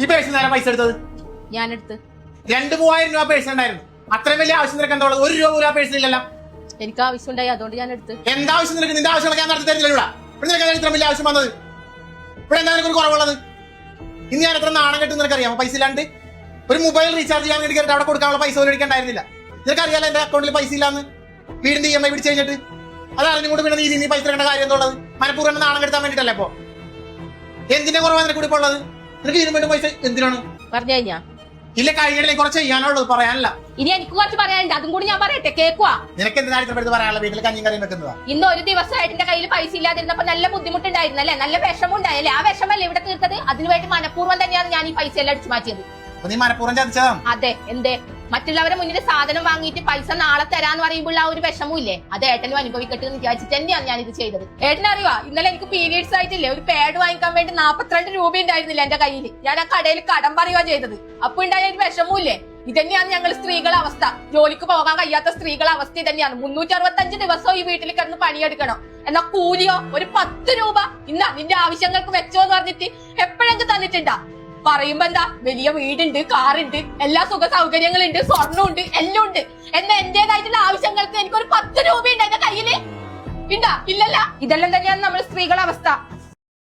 ഈ പേഴ്സിൽ നേരം പൈസ എടുത്തത്? ഞാനെടുത്ത്. രണ്ട് മൂവായിരം രൂപ പേഴ്സ് ഉണ്ടായിരുന്നു. അത്രയും വലിയ ആവശ്യം നിനക്ക് ഒരു രൂപ പോലും ആ പേഴ്സിലില്ലല്ലോ എനിക്ക് ആവശ്യമുണ്ടായി അതുകൊണ്ട് ഞാൻ എടുത്ത് എന്താ ആവശ്യം നിനക്ക്? നിന്റെ ആവശ്യങ്ങളൊക്കെ ഞാൻ നടത്തി തരുന്നില്ല ഇവിടെ. ഇവിടെ നിനക്ക് ഇത്ര വലിയ ആവശ്യം വന്നത്? ഇവിടെ എന്താ നിനക്ക് കുറവുള്ളത്? ഇന്ന് ഞാൻ എത്ര നാണം കെട്ടും നിനക്കറിയാമോ? പൈസ ഇല്ലാണ്ട്. ഒരു മൊബൈൽ റീചാർജ് ചെയ്യാൻ വേണ്ടി കയറിയിട്ട് അവിടെ കൊടുക്കാനുള്ള പൈസ പോലും എടുക്കണ്ടായിരുന്നില്ല നിനക്കറിയാലോ എന്റെ അക്കൗണ്ടിൽ പൈസ ഇല്ലാന്ന്? വീടിന്റെ ഇ എം ഐ പിടിച്ച് കഴിഞ്ഞിട്ട്. അത് അറിഞ്ഞുകൊണ്ട് പിന്നെ നീ നീ പൈസ എടുക്കേണ്ട കാര്യം എന്തുള്ളത് മനഃപൂർവം നാണം കെടുത്താൻ വേണ്ടിട്ടല്ലേ ഇപ്പോ? എന്തിന്റെ കുറവാണ് നിനക്ക് ഇവിടെ ഉള്ളത്? നിനക്ക് ഇതിനു വേണ്ട പൈസ എന്തിനാണ്? പറഞ്ഞു കഴിഞ്ഞാ? ഇല്ല കഴിഞ്ഞിടയിൽ കുറച്ച് ചെയ്യാനുള്ളത് പറയാനല്ല. ഇനി എനിക്ക് കുറച്ച് പറയാനുണ്ട്. അതും കൂടി ഞാൻ പറയട്ടെ കേക്കുവാ നിനക്ക് എന്തിനാണ് ഇത്ര പേര് പറയാനുള്ള വീട്ടിൽ കഞ്ഞിയും കറിയും വെക്കുന്നതാ. ഇന്ന് ഒരു ദിവസമായിട്ട് എന്റെ കയ്യിൽ പൈസ ഇല്ലാതിരുന്നപ്പോ നല്ല ബുദ്ധിമുട്ടുണ്ടായിരുന്നു അല്ലേ? നല്ല വിഷമം ഉണ്ടായല്ലേ ആ വിഷമല്ലേ ഇവിടെ തീർത്തത്? അതിനുവേണ്ടി മനഃപൂർവം തന്നെയാണ് ഞാൻ ഈ പൈസ എല്ലാം അടിച്ചു മാറ്റിയത്. അപ്പൊ നീ മനഃപൂർവം അതെ എന്തേ? മറ്റുള്ളവരെ മുന്നിൽ സാധനം വാങ്ങിയിട്ട് പൈസ നാളെ തരാന്ന് പറയുമ്പോൾ ആ ഒരു വിഷമവും ഇല്ലേ അത് ഏട്ടനും അനുഭവിക്കട്ടെ എന്ന് വിചാരിച്ചിട്ട് തന്നെയാണ് ഞാൻ ഇത് ചെയ്തത്. ഏട്ടൻ അറിയുവാ ഇന്നലെ എനിക്ക് പീരീഡ്സ് ആയിട്ടില്ലേ? ഒരു പാഡ് വാങ്ങിക്കാൻ വേണ്ടി നാപ്പത്തിരണ്ട് രൂപ ഉണ്ടായിരുന്നില്ല എന്റെ കയ്യിൽ. ഞാൻ ആ കടയിൽ കടം പറയുക ചെയ്തത്. അപ്പൊ ഉണ്ടായ ഒരു വിഷമവും ഇല്ലേ ഇതന്നെയാണ് ഞങ്ങൾ സ്ത്രീകളുടെ അവസ്ഥ. ജോലിക്ക് പോകാൻ കഴിയാത്ത സ്ത്രീകളുടെ അവസ്ഥ തന്നെയാണ്. മുന്നൂറ്റി അറുപത്തഞ്ച് ദിവസവും ഈ വീട്ടിൽ കിടന്ന് പണിയെടുക്കണം. എന്നാ കൂലിയോ? ഒരു പത്ത് രൂപ ഇന്ന നിന്റെ ആവശ്യങ്ങൾക്ക് വെച്ചോ എന്ന് പറഞ്ഞിട്ട് എപ്പോഴെങ്കിലും തന്നിട്ടുണ്ടാ? പറയുമ്പോ എന്താ വലിയ വീടുണ്ട് കാറുണ്ട് എല്ലാ സുഖ സൗകര്യങ്ങളും ഉണ്ട് സ്വർണം സ്വർണമുണ്ട് എല്ലാം ഉണ്ട് എന്നാ എന്റേതായിട്ടുള്ള ആവശ്യങ്ങൾക്ക് എനിക്കൊരു പത്ത് രൂപ ഉണ്ട് എന്റെ കയ്യിൽ. ഉണ്ടാ ഇല്ലല്ല. ഇതെല്ലാം തന്നെയാണ് നമ്മൾ സ്ത്രീകളുടെ അവസ്ഥ.